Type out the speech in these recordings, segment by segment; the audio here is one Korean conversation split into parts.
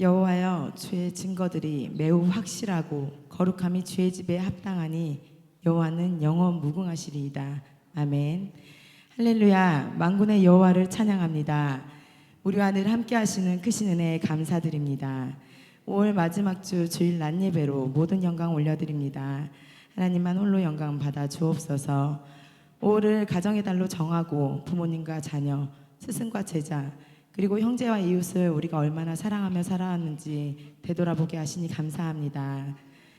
여호와여 주의 증거들이 매우 확실하고 거룩함이 주의 집에 합당하니 여호와는 영원 무궁하시리이다. 아멘. 할렐루야. 만군의 여호와를 찬양합니다. 우리와 늘 함께 하시는 크신 은혜에 감사드립니다. 5월 마지막 주 주일 낮 예배로 모든 영광 올려드립니다. 하나님만 홀로 영광 받아 주옵소서. 5월을 가정의 달로 정하고 부모님과 자녀, 스승과 제자, 그리고 형제와 이웃을 우리가 얼마나 사랑하며 살아왔는지 되돌아보게 하시니 감사합니다.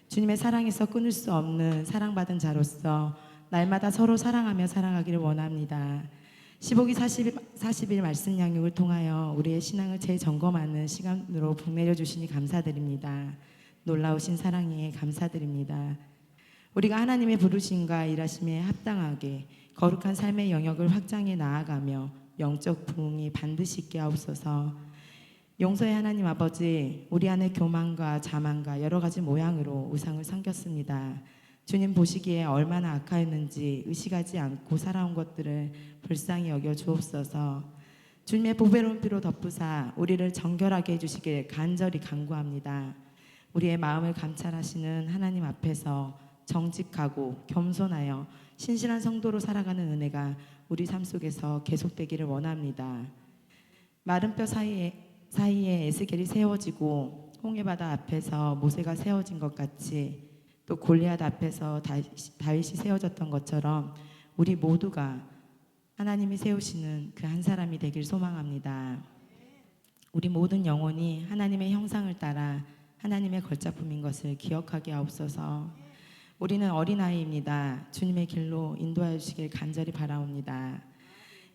주님의 사랑에서 끊을 수 없는 사랑받은 자로서 날마다 서로 사랑하며 살아가기를 원합니다. 15기 40, 40일 말씀 양육을 통하여 우리의 신앙을 재점검하는 시간으로 북내려 주시니 감사드립니다. 놀라우신 사랑에 감사드립니다. 우리가 하나님의 부르심과 일하심에 합당하게 거룩한 삶의 영역을 확장해 나아가며 영적 부흥이 반드시 있게 하옵소서. 용서의 하나님 아버지, 우리 안에 교만과 자만과 여러 가지 모양으로 우상을 섬겼습니다. 주님 보시기에 얼마나 악하였는지 의식하지 않고 살아온 것들을 불쌍히 여겨 주옵소서. 주님의 보배로운 피로 덮으사 우리를 정결하게 해주시길 간절히 간구합니다. 우리의 마음을 감찰하시는 하나님 앞에서 정직하고 겸손하여 신실한 성도로 살아가는 은혜가 우리 삶 속에서 계속되기를 원합니다. 마른 뼈 사이에 사이에 에스겔이 세워지고 홍해 바다 앞에서 모세가 세워진 것 같이 또 골리앗 앞에서 다윗이 세워졌던 것처럼 우리 모두가 하나님이 세우시는 그 한 사람이 되길 소망합니다. 우리 모든 영혼이 하나님의 형상을 따라 하나님의 걸작품인 것을 기억하게 하옵소서. 우리는 어린아이입니다. 주님의 길로 인도하여 주시길 간절히 바라옵니다.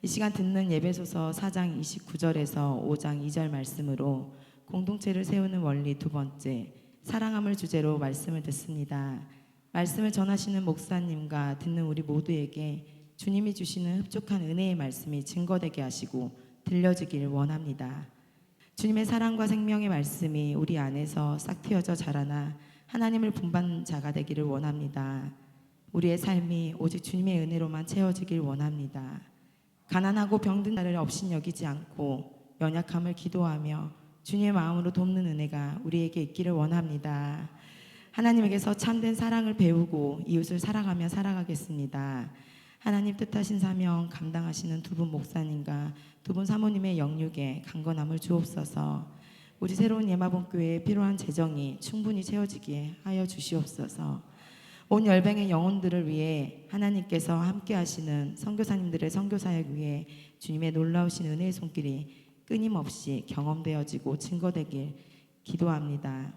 이 시간 듣는 예배소서 4장 29절에서 5장 2절 말씀으로 공동체를 세우는 원리 두 번째 사랑함을 주제로 말씀을 듣습니다. 말씀을 전하시는 목사님과 듣는 우리 모두에게 주님이 주시는 흡족한 은혜의 말씀이 증거되게 하시고 들려지길 원합니다. 주님의 사랑과 생명의 말씀이 우리 안에서 싹 트여져 자라나 하나님을 본받는 자가 되기를 원합니다. 우리의 삶이 오직 주님의 은혜로만 채워지길 원합니다. 가난하고 병든 자를 없인 여기지 않고 연약함을 기도하며 주님의 마음으로 돕는 은혜가 우리에게 있기를 원합니다. 하나님에게서 참된 사랑을 배우고 이웃을 사랑하며 살아가겠습니다. 하나님 뜻하신 사명 감당하시는 두 분 목사님과 두 분 사모님의 영육에 강건함을 주옵소서. 우리 새로운 예마본 교회에 필요한 재정이 충분히 채워지게 하여 주시옵소서. 온 열방의 영혼들을 위해 하나님께서 함께 하시는 선교사님들의 선교 사역 위에 주님의 놀라우신 은혜의 손길이 끊임없이 경험되어지고 증거되길 기도합니다.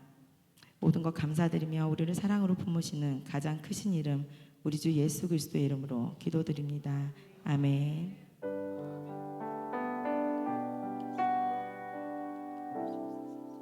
모든 것 감사드리며 우리를 사랑으로 품으시는 가장 크신 이름 우리 주 예수 그리스도의 이름으로 기도드립니다. 아멘.